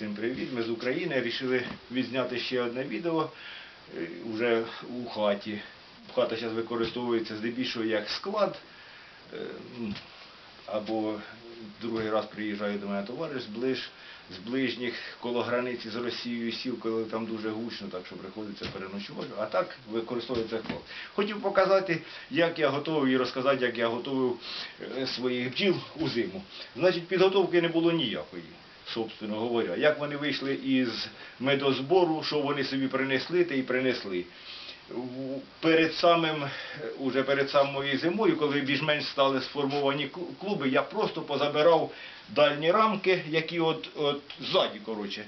Всім привіт, ми з України. Рішили відзняти ще одне відео е, вже у хаті. Хата зараз використовується здебільшого як склад. Е, Або другий раз приїжджає до мене товариш з, з ближніх коло границі з Росією сів, коли там дуже гучно, так що приходиться переночувати. А так використовується склад. Хотів показати, як я готовив і розказати, як я готовив е, своїх бджіл у зиму. Значить, підготовки не було ніякої собственно говоря. Як вони вийшли із медозбору, що вони собі принесли, те й принесли. Перед самим, уже перед самою зимою, коли більш-менш стали сформовані клуби, я просто позабирав дальні рамки, які от, от ззаді, коротше.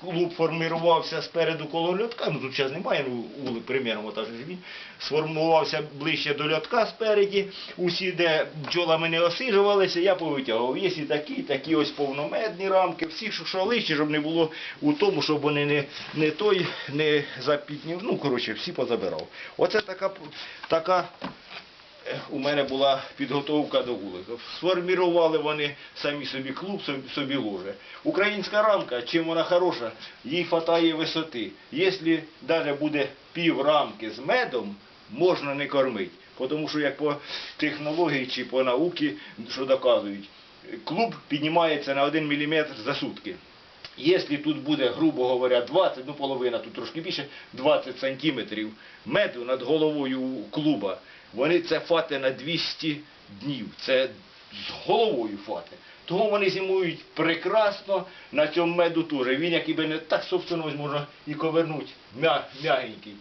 Клуб формувався спереду коло льотка, ну тут зараз немає, ну вулик примірно так же ж він, сформувався ближче до льотка спереді, усі, де бджолами не осиджувалися, я повитягував. Є і такі, такі ось повномедні рамки, всі, що, що щоб не було у тому, щоб вони не, не той, не запітнів, ну, коротше, всі позабирав. Оце така, така у мене була підготовка до вулика. Сформірували вони самі собі клуб, собі, ложе. Українська рамка, чим вона хороша, їй хватає висоти. Якщо навіть буде пів рамки з медом, можна не кормити. Тому що як по технології чи по науці, що доказують, клуб піднімається на 1 мм за сутки. Якщо тут буде, грубо говоря, 20, ну половина, тут трошки більше, 20 сантиметрів меду над головою клуба, вони це фати на 200 днів. Це з головою фати. Тому вони зимують прекрасно на цьому меду теж. Він як би не так собственно можна і ковернуть, м'я- м'ягенький.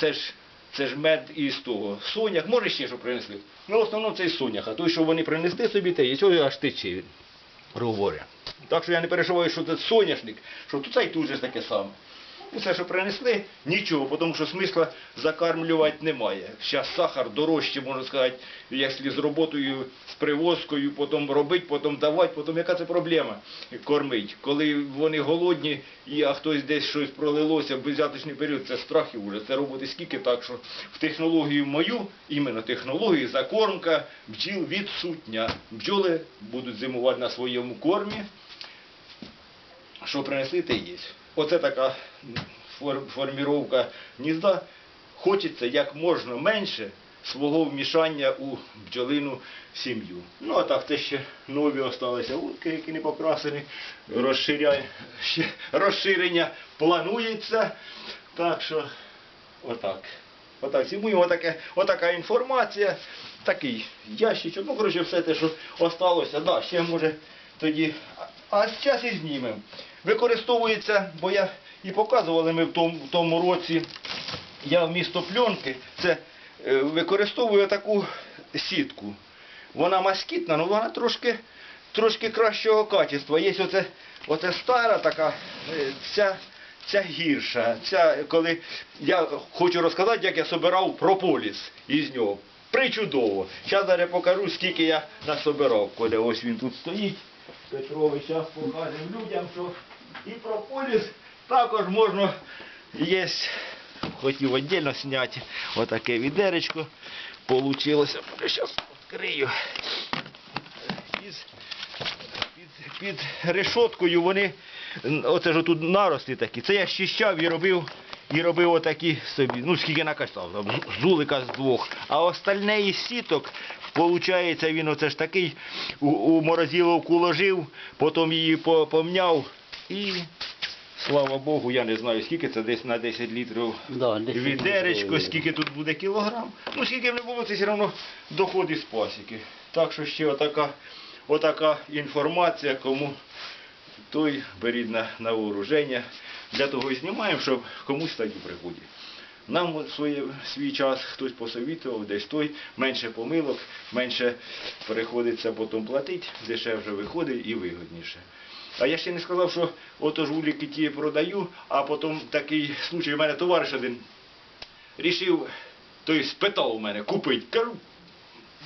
Це ж це ж мед із того. Сонях, може ще що принесли. Ну, в основному це із соняха. Той, що вони принесли собі, те, і цього аж тече він говоря. Так що я не переживаю, що це соняшник, що тут і тут же таке саме. Усе, що принесли, нічого, тому що смисла закармлювати немає. Зараз сахар дорожче, можна сказати, якщо з роботою, з привозкою, потім робити, потім давати, потім яка це проблема кормить. Коли вони голодні, а хтось десь щось пролилося в безвяточний період, це страх і ужас. Це робити скільки так, що в технологію мою, іменно технологію, закормка бджіл відсутня. Бджоли будуть зимувати на своєму кормі, що принесли, те є. Оце така фор- форміровка гнізда. Хочеться як можна менше свого вмішання у бджолину сім'ю. Ну а так, це ще нові осталися утки, які не покрасені. Розширення планується. Так що отак. Отак, сімуємо отаке, отака інформація, такий ящичок, ну, коротше, все те, що осталося, да, ще може тоді. А зараз і знімемо. Використовується, бо я і показували ми в тому, в тому році, я вмісто пленки, це е, використовую таку сітку. Вона москітна, але вона трошки, трошки кращого качества. Є оце, оце стара така, е, ця, ця гірша. Ця, коли я хочу розказати, як я собирав прополіс із нього. Причудово. Зараз зараз покажу, скільки я насобирав. Коли ось він тут стоїть. Петрович, зараз покажемо людям, що і прополіс також можна є. Хотів віддільно зняти отаке відеречко. Получилося. Зараз відкрию. Під, під решоткою вони, оце ж тут наросли такі. Це я щищав і робив, і робив отакі собі, ну скільки накастав, там, жулика з двох. А остальне із сіток, виходить, він оце ж такий у, у морозиловку ложив, потім її по- помняв і. Слава Богу, я не знаю, скільки це десь на 10 літрів Да, 10 відеречко, літрів. скільки тут буде кілограм. Ну, скільки б не було, це все одно доходить з пасіки. Так що ще отака, отака інформація, кому той беріть на, на вооруження. Для того і знімаємо, щоб комусь стати у пригоді. Нам от свій час хтось посовітував, десь той, менше помилок, менше приходиться потім платити, дешевше виходить і вигідніше. А я ще не сказав, що ото ж уліки ті продаю, а потім такий случай, у мене товариш один рішив, той спитав у мене купити. Кажу,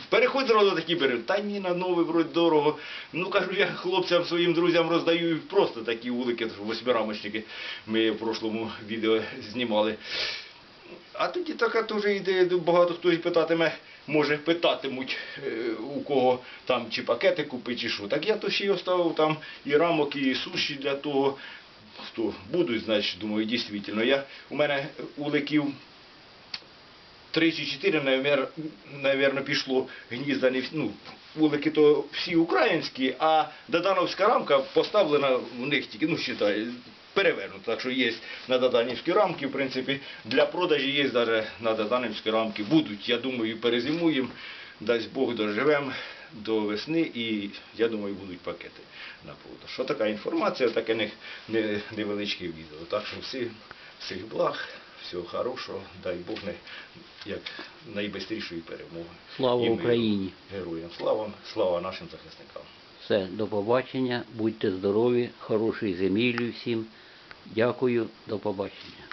переходь зразу такі бери. Та ні, на новий вроді дорого. Ну кажу, я хлопцям своїм друзям роздаю просто такі вулики, восьмирамочники. Ми в прошлому відео знімали. А тоді така теж ідея, багато хто питатиме, може питатимуть, е, у кого там чи пакети купити, чи що. Так я то ще й оставив там і рамок, і суші для того. Хто будуть, значить, думаю, дійсно. Я, у мене уликів три чи чотири, навер- навірно, пішло гнізда. Ну, вулики то всі українські, а Додановська рамка поставлена в них тільки, ну, считай, перевернута. Так що є на Доданівські рамки, в принципі, для продажі є навіть на Доданівські рамки. Будуть, я думаю, перезимуємо, дасть Бог доживемо до весни і, я думаю, будуть пакети на продаж. Що така інформація, таке не, не, невеличке відео. Так що всі, всіх благ, всього хорошого, дай Бог не, як найбистрішої перемоги. Слава І. Україні! Героям слава, слава нашим захисникам. Все, до побачення, будьте здорові, хорошої землі всім. Дякую, до побачення.